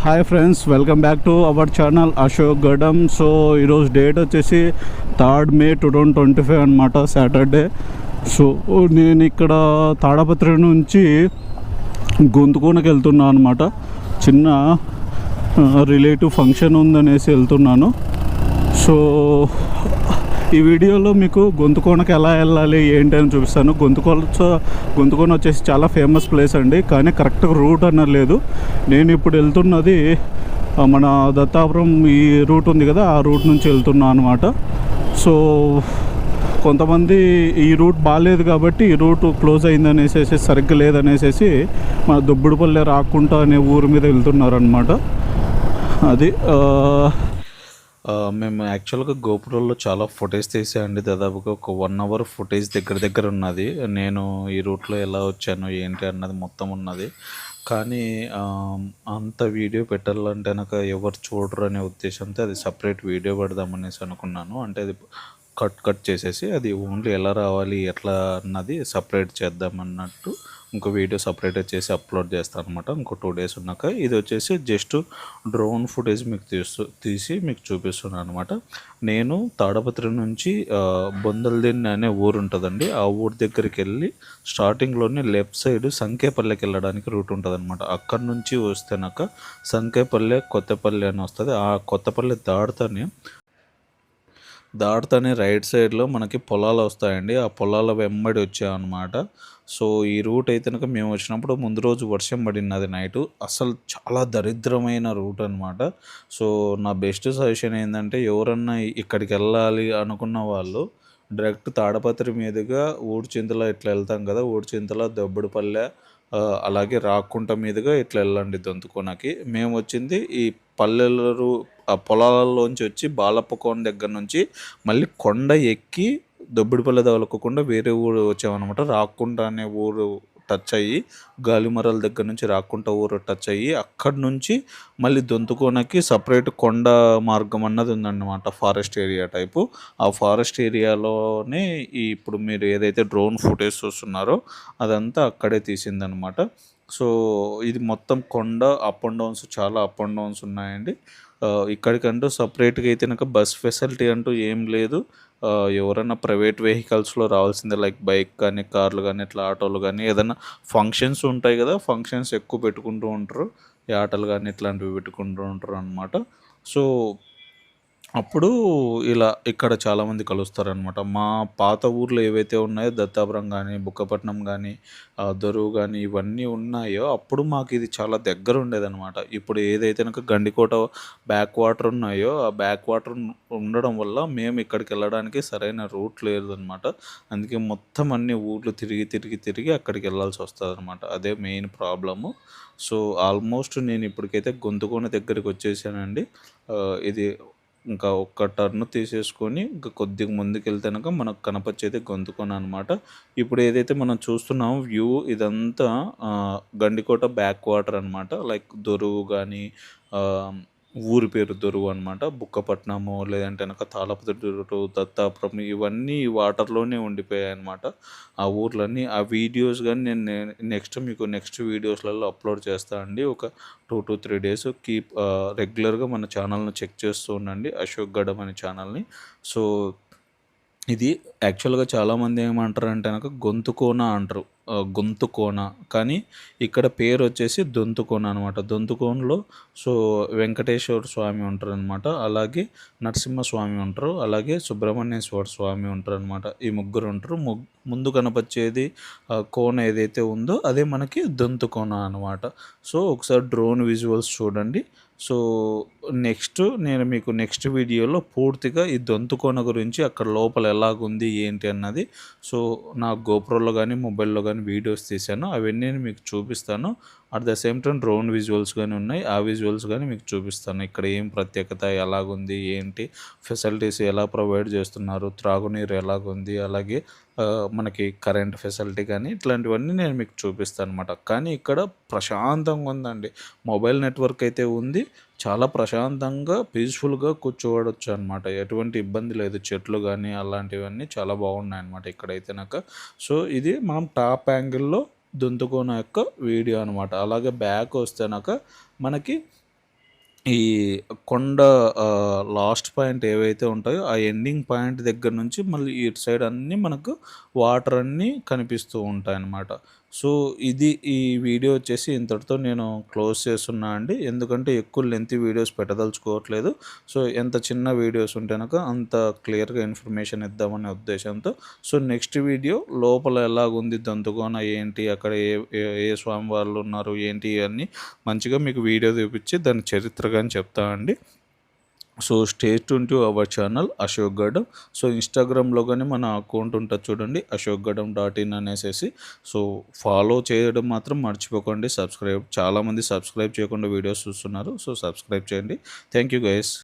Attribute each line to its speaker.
Speaker 1: Hi friends welcome back to our channel Ashok Gadam so ఈరోజు date వచ్చేసి third May two thousand twenty five అనమాట Saturday so నేను ఇక్కడ తాడపత్రి నుంచి గొంతుకోనకి వెళ్తున్నాను అనమాట చిన్న uh, రిలేటివ్ ఫంక్షన్ ఉందనేసి వెళ్తున్నాను. సో ఈ వీడియోలో మీకు గొంతుకోనకి ఎలా వెళ్ళాలి ఏంటి అని చూపిస్తాను. గొంతుకోన గొంతుకోన వచ్చేసి చాలా ఫేమస్ ప్లేస్ అండి. కానీ కరెక్ట్గా రూట్ అన్నది లేదు. నేను ఇప్పుడు వెళ్తున్నది మన దత్తాపురం ఈ రూట్ ఉంది కదా ఆ రూట్ నుంచి వెళ్తున్నా అనమాట సో కొంతమంది ఈ రూట్ బాగాలేదు కాబట్టి ఈ రూట్ క్లోజ్ అయిందనేసి సరిగ్గా లేదనేసి మన దుబ్బుడుపల్లె రాకుంటా అనే ఊరి మీద వెళ్తున్నారనమాట అది
Speaker 2: మేము యాక్చువల్గా గోపురంలో చాలా ఫొటేజ్ తీసాయండి. దాదాపుగా ఒక వన్ అవర్ ఫుటేజ్ దగ్గర దగ్గర ఉన్నది. నేను ఈ రూట్లో ఎలా వచ్చాను ఏంటి అన్నది మొత్తం ఉన్నది. కానీ అంత వీడియో పెట్టాలంటే నాకు ఎవరు చూడరు అనే ఉద్దేశంతో అది సపరేట్ వీడియో పెడదామనేసి అనుకున్నాను. అంటే అది కట్ కట్ చేసేసి అది ఓన్లీ ఎలా రావాలి ఎట్లా అన్నది సపరేట్ చేద్దామన్నట్టు ఇంకో వీడియో సపరేట్ చేసి అప్లోడ్ చేస్తాను అనమాట ఇంకో టూ డేస్ ఉన్నాక ఇది వచ్చేసి జస్ట్ డ్రోన్ ఫుటేజ్ మీకు తీస్తూ తీసి మీకు చూపిస్తున్నాను అనమాట నేను తాడపత్రి నుంచి బొందల్దిన్ అనే ఊరు ఉంటుందండి. ఆ ఊరు దగ్గరికి వెళ్ళి స్టార్టింగ్లోనే లెఫ్ట్ సైడ్ సంకేపల్లెకి వెళ్ళడానికి రూట్ ఉంటుంది అనమాట అక్కడ నుంచి వస్తేనాక సంకేపల్లె కొత్తపల్లి అని వస్తుంది. ఆ కొత్తపల్లి దాటుతానే దాటుతానే రైట్ సైడ్లో మనకి పొలాలు వస్తాయండి. ఆ పొలాల వెంబడి వచ్చామన్నమాట సో ఈ రూట్ అయితే కనుక మేము వచ్చినప్పుడు ముందు రోజు వర్షం పడినది నైట్. అసలు చాలా దరిద్రమైన రూట్ అనమాట సో నా బెస్ట్ సజెషన్ ఏంటంటే ఎవరన్నా ఇక్కడికి వెళ్ళాలి అనుకున్న వాళ్ళు డైరెక్ట్ తాడపత్రి మీదుగా ఊడ్చింతల ఇట్లా వెళ్తాం కదా ఊడ్చింతల దొబ్బడిపల్లె అలాగే రాకుంట మీదుగా ఇట్లా వెళ్ళండి దొంతుకోనకి. మేము వచ్చింది ఈ పల్లెలు ఆ పొలాలలోంచి వచ్చి బాలప్పకోన దగ్గర నుంచి మళ్ళీ కొండ ఎక్కి దొబ్బిడిపల్లె తగలకుండా వేరే ఊరు వచ్చామన్నమాట. రాకుండా అనే ఊరు టచ్ అయ్యి గాలిమరల దగ్గర నుంచి రాకుంట ఊరు టచ్ అయ్యి అక్కడి నుంచి మళ్ళీ దొంతుకోనకి సపరేట్ కొండ మార్గం అన్నది ఉందన్నమాట ఫారెస్ట్ ఏరియా టైపు ఆ ఫారెస్ట్ ఏరియాలోనే ఈ ఇప్పుడు మీరు ఏదైతే డ్రోన్ ఫుటేజ్ చూస్తున్నారో అదంతా అక్కడే తీసిందనమాట సో ఇది మొత్తం కొండ అప్ అండ్ డౌన్స్ చాలా అప్ అండ్ డౌన్స్ ఉన్నాయండి. ఇక్కడికంటూ సపరేట్గా అయితే నాకు బస్ ఫెసిలిటీ అంటూ ఏం లేదు. ఎవరైనా ప్రైవేట్ వెహికల్స్లో రావాల్సిందే లైక్ బైక్ కానీ కార్లు కానీ ఇట్లా ఆటోలు కానీ ఏదైనా ఫంక్షన్స్ ఉంటాయి కదా ఫంక్షన్స్ ఎక్కువ పెట్టుకుంటూ ఉంటారు. ఈ ఆటలు కానీ ఇట్లాంటివి పెట్టుకుంటూ ఉంటారు అనమాట సో అప్పుడు ఇలా ఇక్కడ చాలామంది కలుస్తారనమాట మా పాత ఊర్లో ఏవైతే ఉన్నాయో దత్తాపురం కానీ బుక్కపట్నం కానీ దొరువు కానీ ఇవన్నీ ఉన్నాయో అప్పుడు మాకు ఇది చాలా దగ్గర ఉండేదన్నమాట. ఇప్పుడు ఏదైతే కనుక గండికోట బ్యాక్ వాటర్ ఉన్నాయో ఆ బ్యాక్ వాటర్ ఉండడం వల్ల మేము ఇక్కడికి వెళ్ళడానికి సరైన రూట్ లేదనమాట అందుకే మొత్తం అన్ని ఊర్లు తిరిగి తిరిగి తిరిగి అక్కడికి వెళ్ళాల్సి వస్తుంది అనమాట అదే మెయిన్ ప్రాబ్లము సో ఆల్మోస్ట్ నేను ఇప్పటికైతే గొంతుకోన దగ్గరికి వచ్చేసానండి. ఇది ఇంకా ఒక్క టర్న్ తీసేసుకొని ఇంకా కొద్దిగా ముందుకు వెళ్తేనక మనకు కనపచ్చేది గొంతుకొని అనమాట ఇప్పుడు ఏదైతే మనం చూస్తున్నాం వ్యూ ఇదంతా గండికోట బ్యాక్ వాటర్ అనమాట లైక్ దొరువు కానీ ఊరి పేరు దొరువు అనమాట బుక్కపట్నము లేదంటే కనుక తాళపతిరు దత్తాపురం ఇవన్నీ వాటర్లోనే ఉండిపోయాయి అనమాట ఆ ఊర్లన్నీ ఆ వీడియోస్ కానీ నేను నెక్స్ట్ మీకు నెక్స్ట్ వీడియోస్లలో అప్లోడ్ చేస్తా అండి. ఒక two to three days keep రెగ్యులర్గా మన ఛానల్ని చెక్ చేస్తూ ఉండండి. అశోక్ గడం అనే ఛానల్ని. సో ఇది యాక్చువల్గా చాలామంది ఏమంటారు అంటే కనుక గొంతు కోన అంటారు. గొంతుకోన గొంతు కానీ. ఇక్కడ పేరు వచ్చేసి దొంతుకోన అనమాట. దొంతుకోనలో సో వెంకటేశ్వర స్వామి ఉంటారు అనమాట అలాగే నరసింహస్వామి ఉంటారు. అలాగే సుబ్రహ్మణ్యేశ్వర స్వామి ఉంటారు అనమాట ఈ ముగ్గురు ఉంటారు. ముగ్ ముందు కనపచ్చేది కోన ఏదైతే ఉందో అదే మనకి దొంతుకోన అనమాట. సో ఒకసారి డ్రోన్ విజువల్స్ చూడండి. సో నెక్స్ట్ నేను మీకు నెక్స్ట్ వీడియోలో పూర్తిగా ఈ దొంతుకోన గురించి అక్కడ లోపల ఎలాగుంది ఏంటి అన్నది. సో నా గోప్రోలో కానీ మొబైల్లో కానీ వీడియోస్ తీశాను. అవన్నీ నేను మీకు చూపిస్తాను. At the same time drone visuals కానీ ఉన్నాయి. ఆ విజువల్స్ కానీ మీకు చూపిస్తాను. ఇక్కడ ఏం ప్రత్యేకత ఎలాగుంది ఏంటి ఫెసిలిటీస్ ఎలా ప్రొవైడ్ చేస్తున్నారు త్రాగునీరు ఎలాగుంది అలాగే మనకి కరెంట్ ఫెసిలిటీ కానీ ఇట్లాంటివన్నీ నేను మీకు చూపిస్తాను అనమాట కానీ ఇక్కడ ప్రశాంతంగా ఉందండి. మొబైల్ నెట్వర్క్ అయితే ఉంది. చాలా ప్రశాంతంగా పీస్ఫుల్గా కూర్చోవడచ్చు అనమాట ఎటువంటి ఇబ్బంది లేదు. చెట్లు కానీ అలాంటివన్నీ చాలా బాగున్నాయి అనమాట ఇక్కడైతే నాకు. సో ఇది మనం టాప్ యాంగిల్లో దొంతుకోన యొక్క వీడియో అనమాట అలాగే బ్యాక్ వస్తేనాక మనకి ఈ కొండ లాస్ట్ పాయింట్ ఏవైతే ఉంటాయో ఆ ఎండింగ్ పాయింట్ దగ్గర నుంచి మళ్ళీ ఇటు సైడ్ అన్నీ మనకు వాటర్ అన్నీ కనిపిస్తూ ఉంటాయి అన్నమాట సో ఇది ఈ వీడియో వచ్చేసి ఇంతటితో నేను క్లోజ్ చేస్తున్నా అండి. ఎందుకంటే ఎక్కువ లెంత్ వీడియోస్ పెట్టదలుచుకోవట్లేదు. సో ఎంత చిన్న వీడియోస్ ఉంటేనక అంత క్లియర్గా ఇన్ఫర్మేషన్ ఇద్దామనే ఉద్దేశంతో. సో నెక్స్ట్ వీడియో లోపల ఎలాగుంది దంతుకోన ఏంటి అక్కడ ఏ ఏ- ఏ స్వామి వాళ్ళు ఉన్నారు ఏంటి అన్నీ మంచిగా మీకు వీడియో చూపించి దాని చరిత్ర కానీ చెప్తా అండి. So stay tune to our channel Ashok Gadam so ఇన్స్టాగ్రామ్లో కానీ మన అకౌంట్ ఉంటుంది చూడండి అశోక్ గడం డాట్ ఇన్ అనేసి సో ఫాలో చేయడం మాత్రం మర్చిపోకండి సబ్స్క్రైబ్ చాలామంది సబ్స్క్రైబ్ చేయకుండా వీడియోస్ చూస్తున్నారు సో సబ్స్క్రైబ్ చేయండి. Thank you guys.